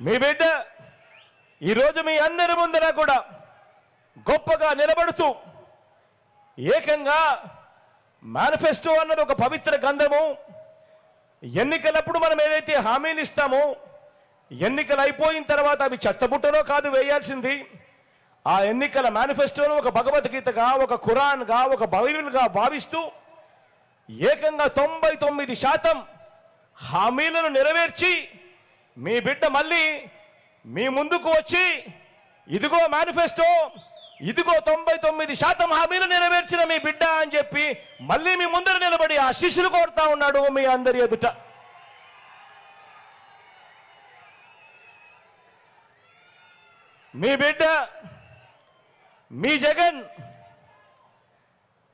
మీ బిడ్డ ఈరోజు మీ అందరి ముందర కూడా గొప్పగా నిలబడుతూ ఏకంగా మేనిఫెస్టో అన్నది ఒక పవిత్ర గంధము ఎన్నికలప్పుడు మనం ఏదైతే హామీలు ఇస్తామో ఎన్నికలు అయిపోయిన తర్వాత అవి చెత్తబుట్టలో కాదు వేయాల్సింది. ఆ ఎన్నికల మేనిఫెస్టోను ఒక భగవద్గీతగా ఒక ఖురాన్గా ఒక బైబిల్గా భావిస్తూ ఏకంగా తొంభై తొమ్మిది శాతం హామీలను నెరవేర్చి మీ బిడ్డ మళ్ళీ మీ ముందుకు వచ్చి ఇదిగో మేనిఫెస్టో ఇదిగో తొంభై తొమ్మిది శాతం హామీలు నెరవేర్చిన మీ బిడ్డ అని చెప్పి మళ్ళీ మీ ముందర నిలబడి ఆ శిష్యులు కోరుతా ఉన్నాడు మీ అందరి ఎదుట. మీ బిడ్డ మీ జగన్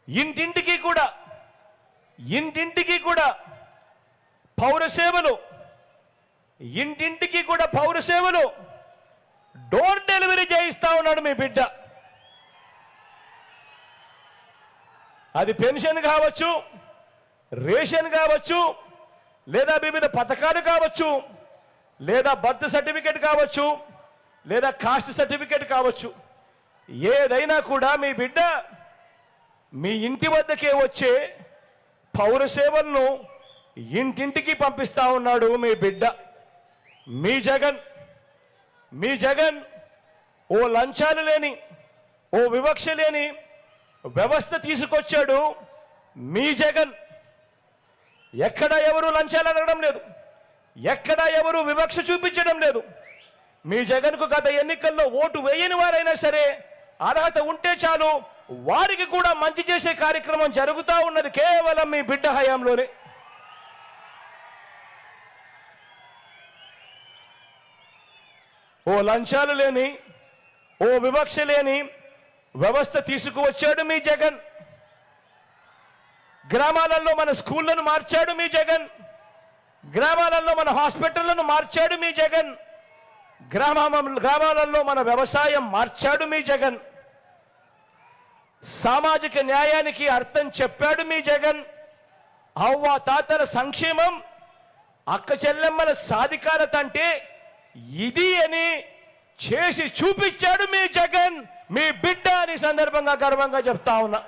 ఇంటింటికి కూడా ఇంటింటికి కూడా పౌర సేవలు ఇంటింటికి కూడా పౌర సేవలు. డోర్ డెలివరీ చేయిస్తా ఉన్నాడు మీ బిడ్డ. అది పెన్షన్ కావచ్చు రేషన్ కావచ్చు లేదా వివిధ పథకాలు కావచ్చు లేదా బర్త్ సర్టిఫికేట్ కావచ్చు లేదా కాస్ట్ సర్టిఫికేట్ కావచ్చు. ఏదైనా కూడా మీ బిడ్డ మీ ఇంటి వద్దకే వచ్చే పౌర సేవలను ఇంటింటికి పంపిస్తా ఉన్నాడు మీ బిడ్డ. మీ జగన్ మీ జగన్ ఓ లంచాలు లేని ఓ వివక్ష లేని వ్యవస్థ తీసుకొచ్చాడు మీ జగన్. ఎక్కడ ఎవరు లంచాలు అడగడం లేదు. ఎక్కడ ఎవరు వివక్ష చూపించడం లేదు. మీ జగన్కు గత ఎన్నికల్లో ఓటు వేయని వారైనా సరే అర్హత ఉంటే చాలు వారికి కూడా మంచి చేసే కార్యక్రమం జరుగుతూ ఉన్నది కేవలం మీ బిడ్డ హయాంలోనే. ఓ లంచాలు లేని ఓ వివక్ష లేని వ్యవస్థ తీసుకువచ్చాడు మీ జగన్. గ్రామాలలో మన స్కూళ్ళను మార్చాడు మీ జగన్. గ్రామాలలో మన హాస్పిటళ్ళను మార్చాడు మీ జగన్. గ్రామ గ్రామాలలో మన వ్యవసాయం మార్చాడు మీ జగన్. సామాజిక న్యాయానికి అర్థం చెప్పాడు మీ జగన్. అవ్వ తాతల సంక్షేమం అక్క చెల్లెమ్మల సాధికారత అంటే ఇది అని చేసి చూపించాడు మీ జగన్ మీ బిడ్డ అని సందర్భంగా గర్వంగా చెప్తా ఉన్నా.